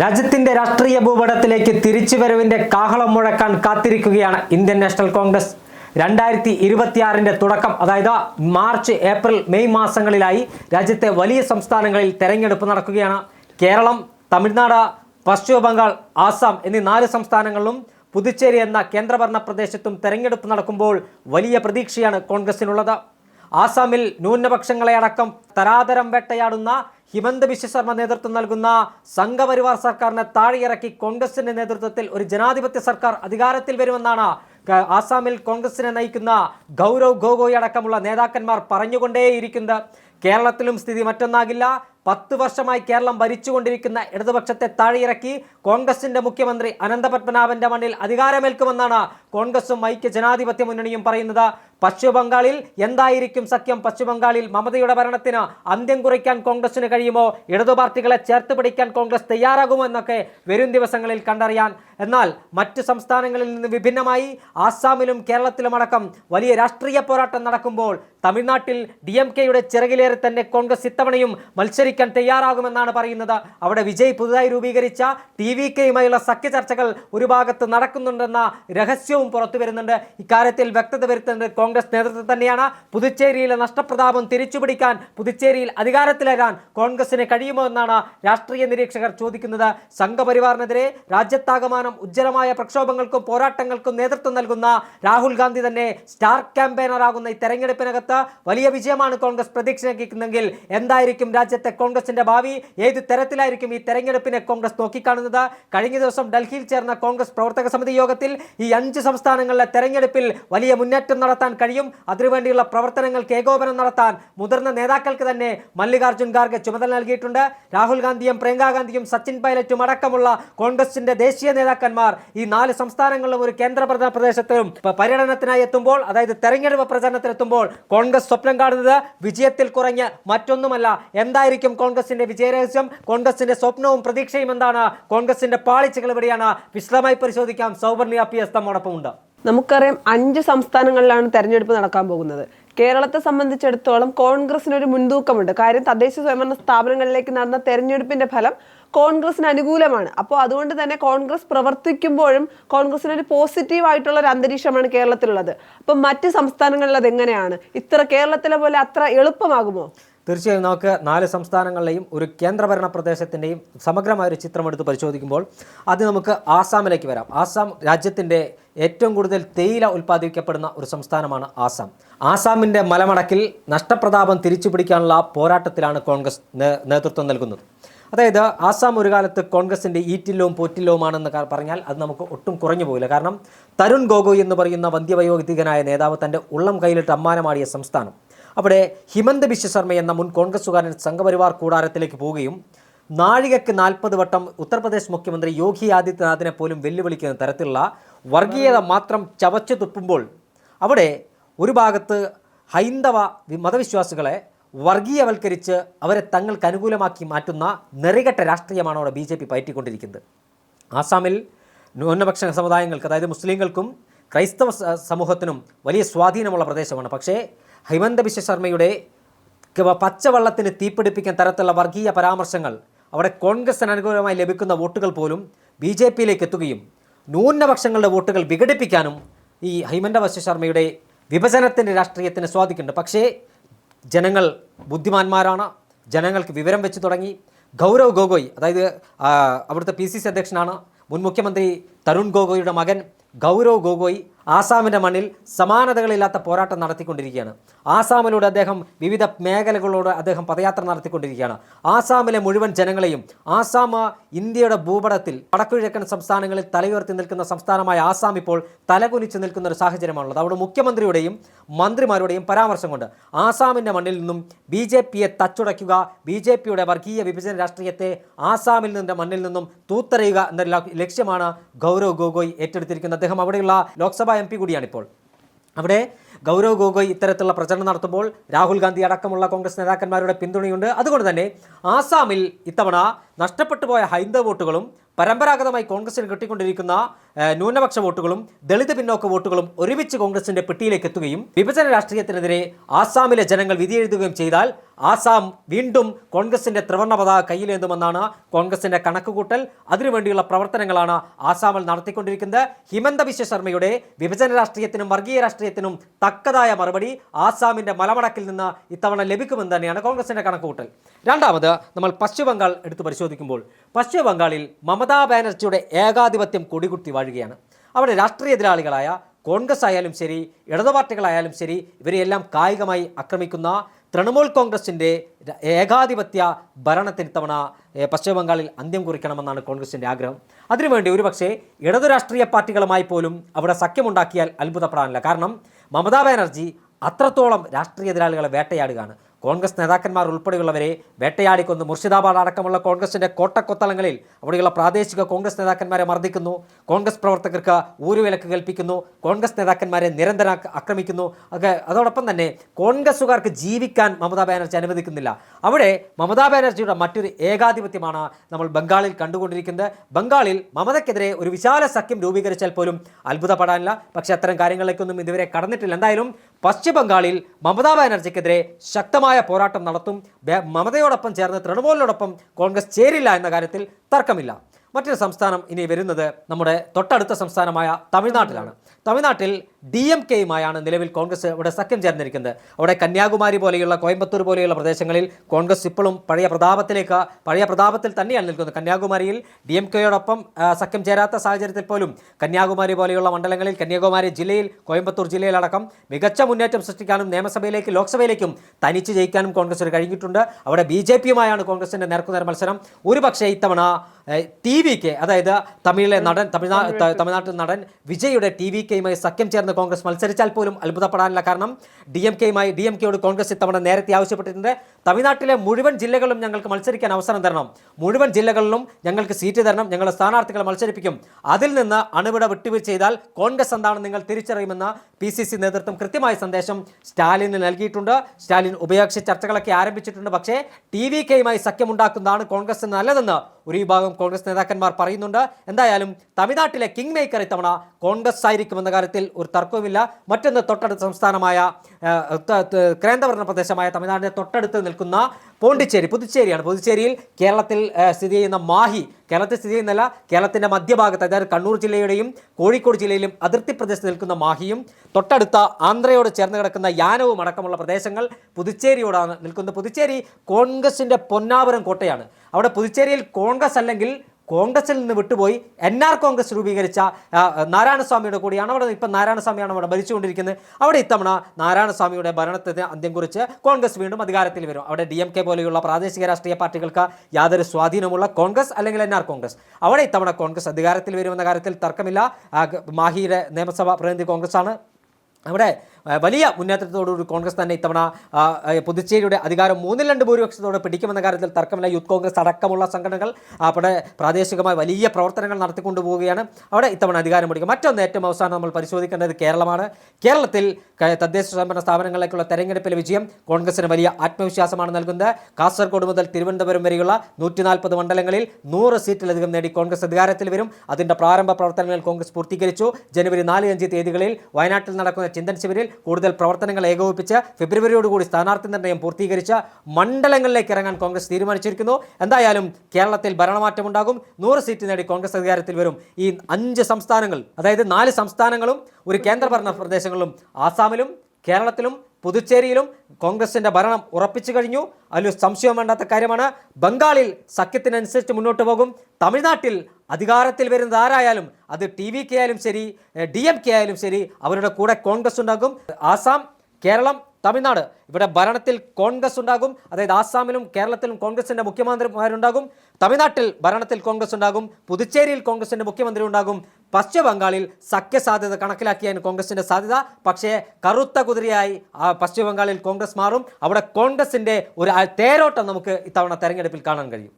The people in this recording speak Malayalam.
രാജ്യത്തിന്റെ രാഷ്ട്രീയ ഭൂപടത്തിലേക്ക് തിരിച്ചുവരവിന്റെ കാഹളം മുഴക്കാൻ കാത്തിരിക്കുകയാണ് ഇന്ത്യൻ നാഷണൽ കോൺഗ്രസ്. രണ്ടായിരത്തി ഇരുപത്തിയാറിന്റെ തുടക്കം അതായത് മാർച്ച് ഏപ്രിൽ മെയ് മാസങ്ങളിലായി രാജ്യത്തെ വലിയ സംസ്ഥാനങ്ങളിൽ തെരഞ്ഞെടുപ്പ് നടക്കുകയാണ്. കേരളം തമിഴ്നാട് പശ്ചിമ ബംഗാൾ ആസാം എന്നീ നാല് സംസ്ഥാനങ്ങളിലും പുതുച്ചേരി എന്ന കേന്ദ്രഭരണ പ്രദേശത്തും തെരഞ്ഞെടുപ്പ് നടക്കുമ്പോൾ വലിയ പ്രതീക്ഷയാണ് കോൺഗ്രസിനുള്ളത്. ആസാമിൽ ന്യൂനപക്ഷങ്ങളെ അടക്കം തരാതരം വേട്ടയാടുന്ന ഹിമന്ത ബിശ്വ ശർമ്മ നേതൃത്വം നൽകുന്ന സംഘപരിവാർ സർക്കാരിനെ താഴെയിറക്കി കോൺഗ്രസിന്റെ നേതൃത്വത്തിൽ ഒരു ജനാധിപത്യ സർക്കാർ അധികാരത്തിൽ വരുമെന്നാണ് ആസാമിൽ കോൺഗ്രസിനെ നയിക്കുന്ന ഗൗരവ് ഗോഗോയ് അടക്കമുള്ള നേതാക്കന്മാർ പറഞ്ഞുകൊണ്ടേയിരിക്കുന്നത്. കേരളത്തിലും സ്ഥിതി മറ്റൊന്നാകില്ല. പത്ത് വർഷമായി കേരളം ഭരിച്ചുകൊണ്ടിരിക്കുന്ന ഇടതുപക്ഷത്തെ താഴെയിറക്കി കോൺഗ്രസിന്റെ മുഖ്യമന്ത്രി അനന്തപത്മനാഭന്റെ മണ്ണിൽ അധികാരമേൽക്കുമെന്നാണ് കോൺഗ്രസും ഐക്യ ജനാധിപത്യ മുന്നണിയും പറയുന്നത്. പശ്ചിമബംഗാളിൽ എന്തായിരിക്കും സഖ്യം? പശ്ചിമബംഗാളിൽ മമതയുടെ ഭരണത്തിന് അന്ത്യം കുറിക്കാൻ കോൺഗ്രസിന് കഴിയുമോ? ഇടതു പാർട്ടികളെ ചേർത്ത് പിടിക്കാൻ കോൺഗ്രസ് തയ്യാറാകുമോ എന്നൊക്കെ വരും ദിവസങ്ങളിൽ കണ്ടറിയാൻ. എന്നാൽ മറ്റ് സംസ്ഥാനങ്ങളിൽ നിന്ന് വിഭിന്നമായി ആസാമിലും കേരളത്തിലുമടക്കം വലിയ രാഷ്ട്രീയ പോരാട്ടം നടക്കുമ്പോൾ തമിഴ്നാട്ടിൽ ഡി എം കെയുടെ ചിറകിലേറി തന്നെ കോൺഗ്രസ് ഇത്തവണയും മത്സരിക്കാൻ തയ്യാറാകുമെന്നാണ് പറയുന്നത്. അവിടെ വിജയ് പുതുതായി രൂപീകരിച്ച ടി വി കെയുമായുള്ള സഖ്യ ചർച്ചകൾ ഒരു ഭാഗത്ത് നടക്കുന്നുണ്ടെന്ന രഹസ്യവും പുറത്തു വരുന്നുണ്ട്. ഇക്കാര്യത്തിൽ വ്യക്തത വരുത്തേണ്ടത് കോൺഗ്രസ് നേതൃത്വം തന്നെയാണ്. പുതുച്ചേരിയിലെ നഷ്ടപ്രതാപം തിരിച്ചുപിടിക്കാൻ പുതുച്ചേരിയിൽ അധികാരത്തിലേരാൻ കോൺഗ്രസിന് കഴിയുമോ എന്നാണ് രാഷ്ട്രീയ നിരീക്ഷകർ ചോദിക്കുന്നത്. സംഘപരിവാറിനെതിരെ രാജ്യത്താകമാനം ഉജ്ജ്വലമായ പ്രക്ഷോഭങ്ങൾക്കും പോരാട്ടങ്ങൾക്കും നേതൃത്വം നൽകുന്ന രാഹുൽ ഗാന്ധി തന്നെ സ്റ്റാർ ക്യാമ്പയിനറാകുന്ന ഈ തെരഞ്ഞെടുപ്പിനകത്ത് വലിയ വിജയമാണ് കോൺഗ്രസ് പ്രതീക്ഷിക്കുന്നതെങ്കിൽ എന്തായിരിക്കും രാജ്യത്തെ കോൺഗ്രസിന്റെ ഭാവി ഏത് തരത്തിലായിരിക്കും ഈ തെരഞ്ഞെടുപ്പിനെ കോൺഗ്രസ് നോക്കിക്കാണുന്നത്? കഴിഞ്ഞ ദിവസം ഡൽഹിയിൽ ചേർന്ന കോൺഗ്രസ് പ്രവർത്തക സമിതി യോഗത്തിൽ ഈ അഞ്ച് സംസ്ഥാനങ്ങളിലെ തെരഞ്ഞെടുപ്പിൽ വലിയ മുന്നേറ്റം നടത്താൻ കഴിയും. അതിനുവേണ്ടിയുള്ള പ്രവർത്തനങ്ങൾക്ക് ഏകോപനം നടത്താൻ മുതിർന്ന നേതാക്കൾക്ക് തന്നെ മല്ലികാർജുൻ ഖാർഗെ ചുമതല നൽകിയിട്ടുണ്ട്. രാഹുൽ ഗാന്ധിയും പ്രിയങ്കാ ഗാന്ധിയും സച്ചിൻ പൈലറ്റും അടക്കമുള്ള കോൺഗ്രസിന്റെ ദേശീയ നേതാക്കന്മാർ ഈ നാല് സംസ്ഥാനങ്ങളിലും ഒരു കേന്ദ്രഭരണ പ്രദേശത്തിലും പര്യടനത്തിനായി എത്തുമ്പോൾ അതായത് തെരഞ്ഞെടുപ്പ് പ്രചരണത്തിനെത്തുമ്പോൾ കോൺഗ്രസ് സ്വപ്നം കാണുന്നത് വിജയത്തിൽ കുറഞ്ഞ് മറ്റൊന്നുമല്ല. എന്തായിരിക്കും കോൺഗ്രസിന്റെ വിജയരഹസ്യം കോൺഗ്രസിന്റെ സ്വപ്നവും പ്രതീക്ഷയും എന്താണ്? കോൺഗ്രസിന്റെ പാളിച്ചകൾ എവിടെയാണ്? വിശദമായി പരിശോധിക്കാം. സൗവർണി പി എസ് തമ്മോടൊപ്പമുണ്ട്. നമുക്കറിയാം അഞ്ച് സംസ്ഥാനങ്ങളിലാണ് തെരഞ്ഞെടുപ്പ് നടക്കാൻ പോകുന്നത്. കേരളത്തെ സംബന്ധിച്ചിടത്തോളം കോൺഗ്രസിന് ഒരു മുൻതൂക്കമുണ്ട്. കാര്യം തദ്ദേശ സ്വയംഭരണ സ്ഥാപനങ്ങളിലേക്ക് നടന്ന തെരഞ്ഞെടുപ്പിന്റെ ഫലം കോൺഗ്രസിന് അനുകൂലമാണ്. അപ്പോൾ അതുകൊണ്ട് തന്നെ കോൺഗ്രസ് പ്രവർത്തിക്കുമ്പോഴും കോൺഗ്രസിന് ഒരു പോസിറ്റീവ് ആയിട്ടുള്ള ഒരു അന്തരീക്ഷമാണ് കേരളത്തിലുള്ളത്. അപ്പം മറ്റ് സംസ്ഥാനങ്ങളിൽ എങ്ങനെയാണ് ഇത്ര കേരളത്തിലെ പോലെ അത്ര എളുപ്പമാകുമോ? തീർച്ചയായും നമുക്ക് നാല് സംസ്ഥാനങ്ങളിലെയും ഒരു കേന്ദ്രഭരണ പ്രദേശത്തിന്റെയും സമഗ്രമായ ഒരു ചിത്രം എടുത്ത് പരിശോധിക്കുമ്പോൾ അത് നമുക്ക് ആസാമിലേക്ക് വരാം. ആസാം രാജ്യത്തിന്റെ ഏറ്റവും കൂടുതൽ തേയില ഉൽപ്പാദിപ്പിക്കപ്പെടുന്ന ഒരു സംസ്ഥാനമാണ് ആസാം. ആസാമിന്റെ മലമടക്കിൽ നഷ്ടപ്രതാപം തിരിച്ചു പിടിക്കാനുള്ള പോരാട്ടത്തിലാണ് കോൺഗ്രസ് നേതൃത്വം നൽകുന്നത്. അതായത് ആസാം ഒരു കാലത്ത് കോൺഗ്രസിന്റെ ഈറ്റില്ലവും പോറ്റില്ലവുമാണെന്ന് പറഞ്ഞാൽ അത് നമുക്ക് ഒട്ടും കുറഞ്ഞു പോയില്ല കാരണം തരുൺ ഗോഗോയ് എന്ന് പറയുന്ന വന്ധ്യവയോധികനായ നേതാവ് തന്റെ ഉള്ളം കയ്യിലിട്ട് അമ്മാനമാടിയ സംസ്ഥാനം. അവിടെ ഹിമന്ത ബിശ്വ ശർമ്മ എന്ന മുൻ കോൺഗ്രസുകാരൻ സംഘപരിവാർ കൂടാരത്തിലേക്ക് പോവുകയും നാഴികയ്ക്ക് നാൽപ്പത് വട്ടം ഉത്തർപ്രദേശ് മുഖ്യമന്ത്രി യോഗി ആദിത്യനാഥിനെ പോലും വെല്ലുവിളിക്കുന്ന തരത്തിലുള്ള വർഗീയത മാത്രം ചവച്ചു തുപ്പുമ്പോൾ അവിടെ ഒരു ഭാഗത്ത് ഹൈന്ദവ മതവിശ്വാസികളെ വർഗീയവൽക്കരിച്ച് അവരെ തങ്ങൾക്ക് അനുകൂലമാക്കി മാറ്റുന്ന നെറികെട്ട രാഷ്ട്രീയമാണ് അവിടെ ബി ജെ പി പയറ്റിക്കൊണ്ടിരിക്കുന്നത്. ആസാമിൽ ന്യൂനപക്ഷ സമുദായങ്ങൾക്ക് അതായത് മുസ്ലിങ്ങൾക്കും ക്രൈസ്തവ സമൂഹത്തിനും വലിയ സ്വാധീനമുള്ള പ്രദേശമാണ്. പക്ഷേ ഹിമന്ത ബിശ്വ ശർമ്മയുടെ പച്ചവെള്ളത്തിന് തീപിടിപ്പിക്കാൻ തരത്തിലുള്ള വർഗീയ പരാമർശങ്ങൾ അവിടെ കോൺഗ്രസിന് അനുകൂലമായി ലഭിക്കുന്ന വോട്ടുകൾ പോലും ബി ജെ പിയിലേക്ക് എത്തുകയും ന്യൂനപക്ഷങ്ങളുടെ വോട്ടുകൾ വിഘടിപ്പിക്കാനും ഈ ഹൈമന്ത ബിശ്വ ശർമ്മയുടെ വിഭജനത്തിന്റെ രാഷ്ട്രീയത്തിന് സ്വാധിക്കുന്നുണ്ട് പക്ഷേ ജനങ്ങൾ ബുദ്ധിമാന്മാരാണ്. ജനങ്ങൾക്ക് വിവരം വെച്ച് തുടങ്ങി. ഗൗരവ് ഗൊഗോയ് അതായത് അവിടുത്തെ പി സി സി അധ്യക്ഷനാണ് മുൻ മുഖ്യമന്ത്രി തരുൺ ഗൊഗോയുടെ മകൻ ഗൗരവ് ഗൊഗോയ് ആസാമിന്റെ മണ്ണിൽ സമാനതകളില്ലാത്ത പോരാട്ടം നടത്തിക്കൊണ്ടിരിക്കുകയാണ്. ആസാമിലൂടെ അദ്ദേഹം വിവിധ മേഖലകളോട് അദ്ദേഹം പദയാത്ര നടത്തിക്കൊണ്ടിരിക്കുകയാണ്. ആസാമിലെ മുഴുവൻ ജനങ്ങളെയും ആസാം ഇന്ത്യയുടെ ഭൂപടത്തിൽ വടക്കുകിഴക്കൻ സംസ്ഥാനങ്ങളിൽ തലയുയർത്തി നിൽക്കുന്ന സംസ്ഥാനമായ ആസാം ഇപ്പോൾ തലകുനിച്ച് നിൽക്കുന്ന ഒരു സാഹചര്യമാണുള്ളത്. അവിടെ മുഖ്യമന്ത്രിയുടെയും മന്ത്രിമാരുടെയും പരാമർശം കൊണ്ട് ആസാമിന്റെ മണ്ണിൽ നിന്നും ബി ജെ പിയെ തച്ചുടയ്ക്കുക ബി ജെ പിയുടെ വർഗീയ വിഭജന രാഷ്ട്രീയത്തെ ആസാമിൽ നിന്നും മണ്ണിൽ നിന്നും തൂത്തറിയുക എന്ന ലക്ഷ്യമാണ് ഗൗരവ് ഗൊഗോയ് ഏറ്റെടുത്തിരിക്കുന്നത്. അദ്ദേഹം അവിടെയുള്ള ലോക്സഭാ എം പി കൂടിയാണിപ്പോൾ. അവിടെ ഗൗരവ് ഗൊഗോയ് ഇത്തരത്തിലുള്ള പ്രചരണം നടത്തുമ്പോൾ രാഹുൽ ഗാന്ധി അടക്കമുള്ള കോൺഗ്രസ് നേതാക്കന്മാരുടെ പിന്തുണയുണ്ട്. അതുകൊണ്ട് തന്നെ ആസാമിൽ ഇത്തവണ നഷ്ടപ്പെട്ടു പോയ ഹൈന്ദവ വോട്ടുകളും പരമ്പരാഗതമായി കോൺഗ്രസിന് കിട്ടിക്കൊണ്ടിരിക്കുന്ന ന്യൂനപക്ഷ വോട്ടുകളും ദളിത് പിന്നോക്ക വോട്ടുകളും ഒരുമിച്ച് കോൺഗ്രസിന്റെ പെട്ടിയിലേക്ക് എത്തുകയും വിഭജന രാഷ്ട്രീയത്തിനെതിരെ ആസാമിലെ ജനങ്ങൾ വിധിയെഴുതുകയും ചെയ്താൽ ആസാം വീണ്ടും കോൺഗ്രസിന്റെ ത്രിവർണ പതാക കയ്യിലേന്തുമെന്നാണ് കോൺഗ്രസിന്റെ കണക്കുകൂട്ടൽ. അതിനുവേണ്ടിയുള്ള പ്രവർത്തനങ്ങളാണ് ആസാമിൽ നടത്തിക്കൊണ്ടിരിക്കുന്നത്. ഹിമന്ത വിശ്വ ശർമ്മയുടെ വിഭജന രാഷ്ട്രീയത്തിനും വർഗീയ രാഷ്ട്രീയത്തിനും തക്കതായ മറുപടി ആസാമിന്റെ മലമടക്കിൽ നിന്ന് ഇത്തവണ ലഭിക്കുമെന്ന് തന്നെയാണ് കോൺഗ്രസിന്റെ കണക്കുകൂട്ടൽ. രണ്ടാമത് നമ്മൾ പശ്ചിമബംഗാൾ എടുത്തു പരിശോധിക്കുമ്പോൾ പശ്ചിമബംഗാളിൽ മമതാ ബാനർജിയുടെ ഏകാധിപത്യം കൊടികുത്തി വാഴുകയാണ്. അവിടെ രാഷ്ട്രീയ എതിരാളികളായ കോൺഗ്രസ് ആയാലും ശരി ഇടതു പാർട്ടികളായാലും ശരി ഇവരെയെല്ലാം കായികമായി ആക്രമിക്കുന്ന തൃണമൂൽ കോൺഗ്രസിന്റെ ഏകാധിപത്യ ഭരണത്തിന് തവണ ഏ, പശ്ചിമ ബംഗാളിൽ അന്ത്യം കുറിക്കണമെന്നാണ് കോൺഗ്രസിന്റെ ആഗ്രഹം. അതിനുവേണ്ടി ഒരുപക്ഷെ ഇടതു രാഷ്ട്രീയ പാർട്ടികളുമായി പോലും അവിടെ സഖ്യമുണ്ടാക്കിയാൽ അത്ഭുതപ്പെടാനില്ല. കാരണം മമതാ ബാനർജി അത്രത്തോളം രാഷ്ട്രീയ എതിരാളികളെ വേട്ടയാടുകയാണ്. കോൺഗ്രസ് നേതാക്കന്മാർ ഉൾപ്പെടെയുള്ളവരെ വേട്ടയാടിക്കൊന്ന് മുർഷിദാബാദ് അടക്കമുള്ള കോൺഗ്രസിന്റെ കോട്ടക്കൊത്തളങ്ങളിൽ അവിടെയുള്ള പ്രാദേശിക കോൺഗ്രസ് നേതാക്കന്മാരെ മർദ്ദിക്കുന്നു. കോൺഗ്രസ് പ്രവർത്തകർക്ക് ഊരുവിലക്ക് കൽപ്പിക്കുന്നു കോൺഗ്രസ് നേതാക്കന്മാരെ നിരന്തരം ആക്രമിക്കുന്നു. ഒക്കെ അതോടൊപ്പം തന്നെ കോൺഗ്രസുകാർക്ക് ജീവിക്കാൻ മമതാ ബാനർജി അനുവദിക്കുന്നില്ല. അവിടെ മമതാ ബാനർജിയുടെ മറ്റൊരു ഏകാധിപത്യമാണ് നമ്മൾ ബംഗാളിൽ കണ്ടുകൊണ്ടിരിക്കുന്നത്. ബംഗാളിൽ മമതയ്ക്കെതിരെ ഒരു വിശാല സഖ്യം രൂപീകരിച്ചാൽ പോലും അത്ഭുതപ്പെടാനില്ല. പക്ഷേ അത്തരം കാര്യങ്ങളിലേക്കൊന്നും ഇതുവരെ കടന്നിട്ടില്ല. എന്തായാലും പശ്ചിമ ബംഗാളിൽ മമതാ ബാനർജിക്കെതിരെ ശക്തമായ പോരാട്ടം നടത്തും മമതയോടൊപ്പം ചേർന്ന് തൃണമൂലിനോടൊപ്പം കോൺഗ്രസ് ചേരില്ല എന്ന കാര്യത്തിൽ തർക്കമില്ല. മറ്റൊരു സംസ്ഥാനം ഇനി വരുന്നത് നമ്മുടെ തൊട്ടടുത്ത സംസ്ഥാനമായ തമിഴ്നാട്ടിലാണ്. തമിഴ്നാട്ടിൽ ഡി എം കെയുമായാണ് നിലവിൽ കോൺഗ്രസ് ഇവിടെ സഖ്യം ചേർന്നിരിക്കുന്നത്. അവിടെ കന്യാകുമാരി പോലെയുള്ള കോയമ്പത്തൂർ പോലെയുള്ള പ്രദേശങ്ങളിൽ കോൺഗ്രസ് ഇപ്പോഴും പഴയ പ്രതാപത്തിലേക്ക് പഴയ പ്രതാപത്തിൽ തന്നെയാണ് നിൽക്കുന്നത്. കന്യാകുമാരിയിൽ ഡി എം കെയോടൊപ്പം സഖ്യം ചേരാത്ത സാഹചര്യത്തിൽ പോലും കന്യാകുമാരി പോലെയുള്ള മണ്ഡലങ്ങളിൽ കന്യാകുമാരി ജില്ലയിൽ കോയമ്പത്തൂർ ജില്ലയിലടക്കം മികച്ച മുന്നേറ്റം സൃഷ്ടിക്കാനും നിയമസഭയിലേക്ക് ലോക്സഭയിലേക്കും തനിച്ച് ജയിക്കാനും കോൺഗ്രസ് കഴിഞ്ഞിട്ടുണ്ട്. അവിടെ ബി ജെ പിയുമായാണ് കോൺഗ്രസിന്റെ നേർക്കുനേർ മത്സരം. ഒരുപക്ഷേ ഇത്തവണ ടി വി കെ അതായത് തമിഴിലെ നടൻ തമിഴ്നാ തമിഴ്നാട്ടിൽ നടൻ വിജയുടെ ടി വി കെയുമായി സഖ്യം ചേർന്ന് കോൺഗ്രസ് മത്സരിച്ചാൽ പോലും അത്ഭുതപ്പെടാനില്ല. കാരണം ഡി എം കെയുമായി ഡി എം കെയോട് കോൺഗ്രസ് ഇത്തവണ നേരത്തെ ആവശ്യപ്പെട്ടിട്ടുണ്ട്. തമിഴ്നാട്ടിലെ മുഴുവൻ ജില്ലകളിലും ഞങ്ങൾക്ക് മത്സരിക്കാൻ അവസരം തരണം. മുഴുവൻ ജില്ലകളിലും ഞങ്ങൾക്ക് സീറ്റ് തരണം. ഞങ്ങളുടെ സ്ഥാനാർത്ഥികളെ മത്സരിപ്പിക്കും. അതിൽ നിന്ന് അണുവിട വിട്ടുവീഴ്ച ചെയ്താൽ കോൺഗ്രസ് എന്താണ് നിങ്ങൾ തിരിച്ചറിയുമെന്ന് പി സി സി നേതൃത്വം കൃത്യമായ സന്ദേശം സ്റ്റാലിന് നൽകിയിട്ടുണ്ട്. സ്റ്റാലിൻ ഉഭയകക്ഷി ചർച്ചകളൊക്കെ ആരംഭിച്ചിട്ടുണ്ട്. പക്ഷേ ടി വി കെയുമായി സഖ്യമുണ്ടാക്കുന്നതാണ് കോൺഗ്രസ് നല്ലതെന്ന് ഒരു വിഭാഗം കോൺഗ്രസ് നേതാക്കന്മാർ പറയുന്നുണ്ട്. എന്തായാലും തമിഴ്നാട്ടിലെ കിങ് മേക്കർ ഇത്തവണ കോൺഗ്രസ് ആയിരിക്കുമെന്ന കാര്യത്തിൽ ഒരു തർക്കവുമില്ല. മറ്റൊന്ന് തൊട്ടടുത്ത സംസ്ഥാനമായ കേന്ദ്രഭരണ പ്രദേശമായ തമിഴ്നാടിന്റെ തൊട്ടടുത്ത് നിൽക്കുന്ന പോണ്ടിച്ചേരി പുതുച്ചേരിയാണ്. പുതുച്ചേരിയിൽ കേരളത്തിൽ സ്ഥിതി ചെയ്യുന്ന മാഹി കേരളത്തിൽ സ്ഥിതി ചെയ്യുന്നല്ല കേരളത്തിന്റെ മധ്യഭാഗത്ത് അതായത് കണ്ണൂർ ജില്ലയുടെയും കോഴിക്കോട് ജില്ലയിലും അതിർത്തി പ്രദേശത്ത് നിൽക്കുന്ന മാഹിയും തൊട്ടടുത്ത ആന്ധ്രയോട് ചേർന്ന് കിടക്കുന്ന യാനവും അടക്കമുള്ള പ്രദേശങ്ങൾ പുതുച്ചേരിയോടാണ് നിൽക്കുന്നത്. പുതുച്ചേരി കോൺഗ്രസിന്റെ പൊന്നാപുരം കോട്ടയാണ്. അവിടെ പുതുച്ചേരിയിൽ കോൺഗ്രസ് അല്ലെങ്കിൽ കോൺഗ്രസിൽ നിന്ന് വിട്ടുപോയി. എൻ ആർ കോൺഗ്രസ് രൂപീകരിച്ച നാരായണസ്വാമിയുടെ കൂടിയാണ് അവിടെ ഇപ്പം നാരായണസ്വാമിയാണ് അവിടെ ഭരിച്ചുകൊണ്ടിരിക്കുന്നത്. അവിടെ ഇത്തവണ നാരായണസ്വാമിയുടെ ഭരണത്തിന് അന്ത്യം കുറിച്ച് കോൺഗ്രസ് വീണ്ടും അധികാരത്തിൽ വരും. അവിടെ ഡി എം കെ പോലെയുള്ള പ്രാദേശിക രാഷ്ട്രീയ പാർട്ടികൾക്ക് യാതൊരു സ്വാധീനമുള്ള കോൺഗ്രസ് അല്ലെങ്കിൽ എൻ ആർ കോൺഗ്രസ്. അവിടെ ഇത്തവണ കോൺഗ്രസ് അധികാരത്തിൽ വരുമെന്ന കാര്യത്തിൽ തർക്കമില്ല. മാഹിയുടെ നിയമസഭാ പ്രതിനിധി കോൺഗ്രസ് ആണ് അവിടെ വലിയ മുന്നേറ്റത്തോടുകൂടി കോൺഗ്രസ് തന്നെ ഇത്തവണ പുതുച്ചേരിയുടെ അധികാരം മൂന്നിൽ രണ്ട് ഭൂരിപക്ഷത്തോടെ പിടിക്കുമെന്ന കാര്യത്തിൽ തർക്കമില്ല. യൂത്ത് കോൺഗ്രസ് അടക്കമുള്ള സംഘടനകൾ അവിടെ പ്രാദേശികമായി വലിയ പ്രവർത്തനങ്ങൾ നടത്തിക്കൊണ്ടു പോവുകയാണ് അവിടെ ഇത്തവണ അധികാരം പിടിക്കും. മറ്റൊന്ന് ഏറ്റവും അവസാനം നമ്മൾ പരിശോധിക്കേണ്ടത് കേരളമാണ്. കേരളത്തിൽ തദ്ദേശ സ്വയംഭരണ സ്ഥാപനങ്ങളിലേക്കുള്ള തെരഞ്ഞെടുപ്പിലെ വിജയം കോൺഗ്രസിന് വലിയ ആത്മവിശ്വാസമാണ് നൽകുന്നത്. കാസർഗോഡ് മുതൽ തിരുവനന്തപുരം വരെയുള്ള നൂറ്റി നാൽപ്പത് മണ്ഡലങ്ങളിൽ നൂറ് സീറ്റിലധികം നേടി കോൺഗ്രസ് അധികാരത്തിൽ വരും. അതിന്റെ പ്രാരംഭ പ്രവർത്തനങ്ങൾ കോൺഗ്രസ് പൂർത്തീകരിച്ചു. ജനുവരി നാല് അഞ്ച് തീയതികളിൽ വയനാട്ടിൽ നടക്കുന്ന ചിന്തൻ ശിബിരിൽ കൂടുതൽ പ്രവർത്തനങ്ങൾ ഏകോപിപ്പിച്ച് ഫെബ്രുവരിയോടുകൂടി സ്ഥാനാർത്ഥി നിർണയം പൂർത്തീകരിച്ച് മണ്ഡലങ്ങളിലേക്ക് ഇറങ്ങാൻ കോൺഗ്രസ് തീരുമാനിച്ചിരിക്കുന്നു. എന്തായാലും കേരളത്തിൽ ഭരണമാറ്റമുണ്ടാകും. നൂറ് സീറ്റ് നേടി കോൺഗ്രസ് അധികാരത്തിൽ വരും. ഈ അഞ്ച് സംസ്ഥാനങ്ങൾ അതായത് നാല് സംസ്ഥാനങ്ങളും ഒരു കേന്ദ്രഭരണ പ്രദേശങ്ങളിലും ആസാമിലും കേരളത്തിലും പുതുച്ചേരിയിലും കോൺഗ്രസിന്റെ ഭരണം ഉറപ്പിച്ചു കഴിഞ്ഞു. അതിൽ സംശയം വേണ്ടാത്ത കാര്യമാണ്. ബംഗാളിൽ സഖ്യത്തിനനുസരിച്ച് മുന്നോട്ട് പോകും. തമിഴ്നാട്ടിൽ അധികാരത്തിൽ വരുന്നത് ആരായാലും? അത് ടി വി കെ ആയാലും ശരി ഡി എം കെ ആയാലും ശരി അവരുടെ കൂടെ കോൺഗ്രസ് ഉണ്ടാകും. ആസാം കേരളം തമിഴ്നാട്. ഇവിടെ ഭരണത്തിൽ കോൺഗ്രസ് ഉണ്ടാകും. അതായത് ആസാമിലും കേരളത്തിലും കോൺഗ്രസിന്റെ മുഖ്യമന്ത്രിമാരുണ്ടാകും. തമിഴ്നാട്ടിൽ ഭരണത്തിൽ കോൺഗ്രസ് ഉണ്ടാകും. പുതുച്ചേരിയിൽ കോൺഗ്രസിന്റെ മുഖ്യമന്ത്രി ഉണ്ടാകും. പശ്ചിമ ബംഗാളിൽ സഖ്യ സാധ്യത കണക്കിലാക്കിയാണ് കോൺഗ്രസിന്റെ സാധ്യത. പക്ഷേ കറുത്ത കുതിരയായി പശ്ചിമ ബംഗാളിൽ കോൺഗ്രസ് മാറും. അവിടെ കോൺഗ്രസിന്റെ ഒരു തേരോട്ടം നമുക്ക് ഇത്തവണ തെരഞ്ഞെടുപ്പിൽ കാണാൻ കഴിയും.